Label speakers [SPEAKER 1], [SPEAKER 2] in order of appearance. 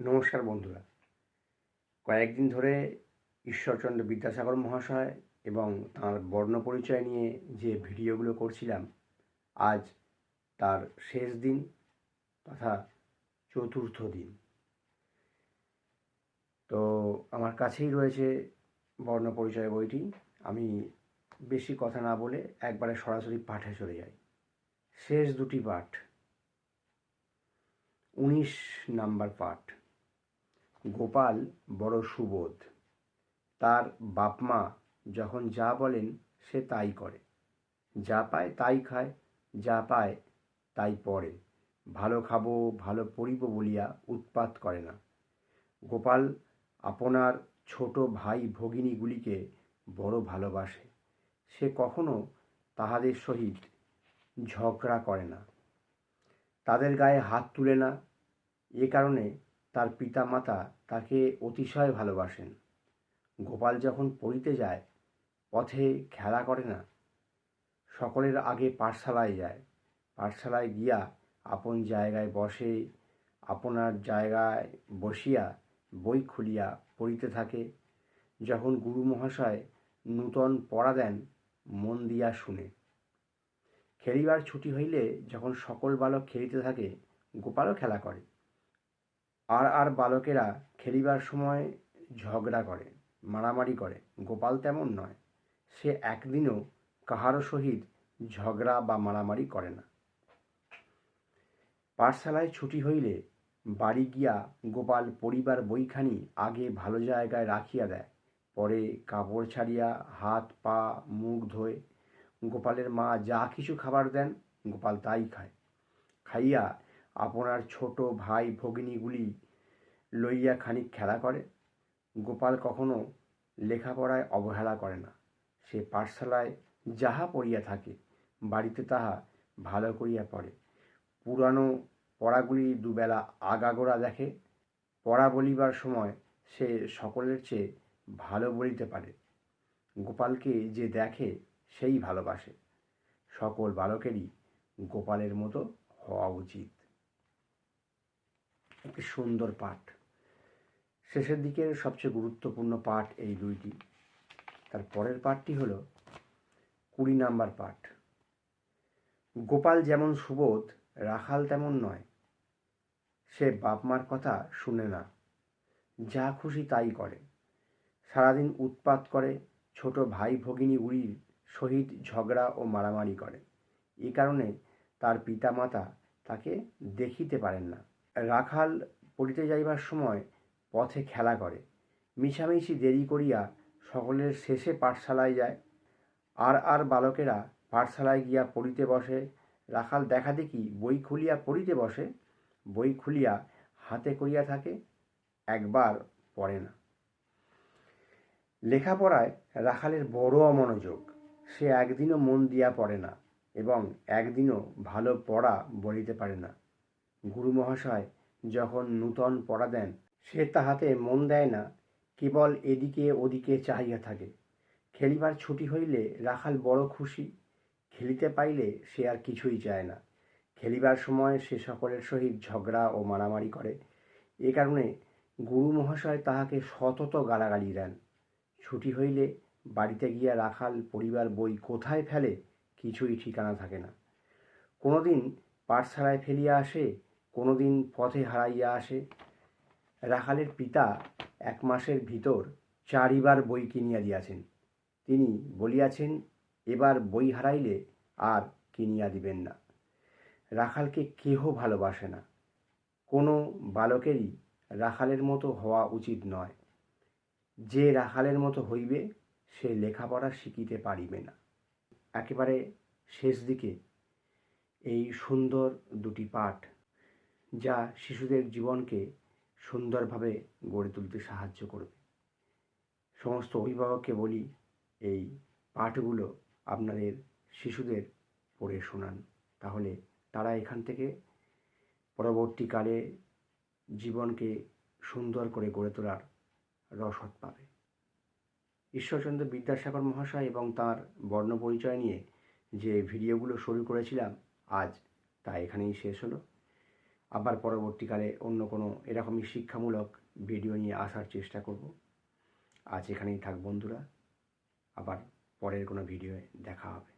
[SPEAKER 1] নমস্কার বন্ধুরা। কয়েকদিন ধরে ঈশ্বরচন্দ্র বিদ্যাসাগর মহাশয় এবং তাঁর বর্ণ পরিচয় নিয়ে যে ভিডিওগুলো করছিলাম, আজ তার শেষ দিন তথা চতুর্থ দিন। তো আমার কাছেই রয়েছে বর্ণ পরিচয় বইটি। আমি বেশি কথা না বলে একবারে সরাসরি পাঠে চলে যাই। শেষ দুটি পাঠ। উনিশ নাম্বার পাঠ। গোপাল বড় সুবোধ। তার বাপমা যখন যা বলেন, সে তাই করে। যা পায় তাই খায়, যা পায় তাই পড়ে। ভালো খাব, ভালো পড়িব বলিয়া উৎপাত করে না। গোপাল আপনার ছোট ভাই ভগিনীগুলিকে বড় ভালোবাসে। সে কখনো তাহাদের সহিত ঝগড়া করে না। তাদের গায়ে হাত তুলে না। এ কারণে তার পিতা মাতা তাকে অতিশয় ভালোবাসেন। গোপাল যখন পড়িতে যায়, পথে খেলা করে না। সকলের আগে পাঠশালায় যায়। পাঠশালায় গিয়া আপন জায়গায় বসে, আপনার জায়গায় বসিয়া বই খুলিয়া পড়িতে থাকে। যখন গুরু মহাশয় নূতন পড়া দেন, মন দিয়া শুনে। খেলিবার ছুটি হইলে যখন সকল বালক খেলিতে থাকে, গোপালও খেলা করে। আর আর বালকেরা খেলিবার সময় ঝগড়া করে, মারামারি করে। গোপাল তেমন নয়। সে একদিনও কাহারও সহিত ঝগড়া বা মারামারি করে না। পাঠশালায় ছুটি হইলে বাড়ি গিয়া গোপাল পরিবার বইখানি আগে ভালো জায়গায় রাখিয়া দেয়। পরে কাপড় ছাড়িয়া হাত, পা, মুখ ধোয়। গোপালের মা যা কিছু খাবার দেন, গোপাল তাই খায়। খাইয়া আপনার ছোট ভাই ভগিনীগুলি লইয়া খানিক খেলা করে। গোপাল কখনো লেখাপড়ায় অবহেলা করে না। সে পাঠশালায় যাহা পড়িয়া থাকে, বাড়িতে তাহা ভালো করিয়া পড়ে। পুরানো পড়াগুলি দুবেলা আগাগোড়া দেখে। পড়া বলিবার সময় সে সকলের চেয়ে ভালো বলিতে পারে। গোপালকে যে দেখে, সেই ভালোবাসে। সকল বালকেরই গোপালের মতো হওয়া উচিত। একটি সুন্দর পাঠ। শেষের দিকের সবচেয়ে গুরুত্বপূর্ণ পাঠ এই দুইটি। তার পরের পাঠটি হল কুড়ি নাম্বার পাঠ। গোপাল যেমন সুবোধ, রাখাল তেমন নয়। সে বাপ মার কথা শুনে না। যা খুশি তাই করে। সারাদিন উৎপাত করে, ছোট ভাই ভগিনী উড়ির সহিত ঝগড়া ও মারামারি করে। এই কারণে তার পিতামাতা তাকে দেখিতে পারেন না। রাখাল পড়িতে যাইবার সময় পথে খেলা করে। মিছামিছি দেরি করিয়া সকলের শেষে পাঠশালায় যায়। আর আর বালকেরা পাঠশালায় গিয়া পড়িতে বসে। রাখাল দেখা দেখি বই খুলিয়া পড়িতে বসে। বই খুলিয়া হাতে করিয়া থাকে, একবার পড়ে না। লেখাপড়ায় রাখালের বড় অমনোযোগ। সে একদিনও মন দিয়া পড়ে না এবং একদিনও ভালো পড়া বলিতে পারে না। গুরু মহাশয় যখন নূতন পড়া দেন, সে তাহাতে মন দেয় না, কেবল এদিকে ওদিকে চাহিয়া থাকে। খেলিবার ছুটি হইলে রাখাল বড় খুশি, খেলিতে পাইলে সে আর কিছুই চায় না। খেলিবার সময় সে সকলের সহিত ঝগড়া ও মারামারি করে। এ কারণে গুরু মহাশয় তাহাকে সতত গালাগালি দেন। ছুটি হইলে বাড়িতে গিয়া রাখাল পরিবার বই কোথায় ফেলে কিছুই ঠিকানা থাকে না। কোনোদিন পাঠশালায় ফেলিয়া আসে কোনো দিন পথে হারাইয়া আসে। রাখালের পিতা এক মাসের ভিতর চারিবার বই কিনিয়া দিয়াছেন। তিনি বলিয়াছেন, এবার বই হারাইলে আর কিনিয়া দিবেন না। রাখালকে কেহ ভালোবাসে না। কোনো বালকেরই রাখালের মতো হওয়া উচিত নয়। যে রাখালের মতো হইবে, সে লেখাপড়া শিখিতে পারিবে না। একেবারে শেষ দিকে এই সুন্দর দুটি পাঠ যা শিশুদের জীবনকে সুন্দরভাবে গড়ে তুলতে সাহায্য করবে। সমস্ত অভিভাবককে বলি, এই পাঠগুলো আপনাদের শিশুদের পড়ে শোনান। তাহলে তারা এখান থেকে পরবর্তীকালে জীবনকে সুন্দর করে গড়ে তোলার রসদ পাবে। ঈশ্বরচন্দ্র বিদ্যাসাগর মহাশয় এবং তার বর্ণ পরিচয় নিয়ে যে ভিডিওগুলো শুরু করেছিলাম, আজ তা এখানেই শেষ হলো। আবার পরবর্তীকালে অন্য কোনো এরকমই শিক্ষামূলক ভিডিও নিয়ে আসার চেষ্টা করব। আজ এখানেই থাক বন্ধুরা, আবার পরের কোনো ভিডিওয়ে দেখা হবে।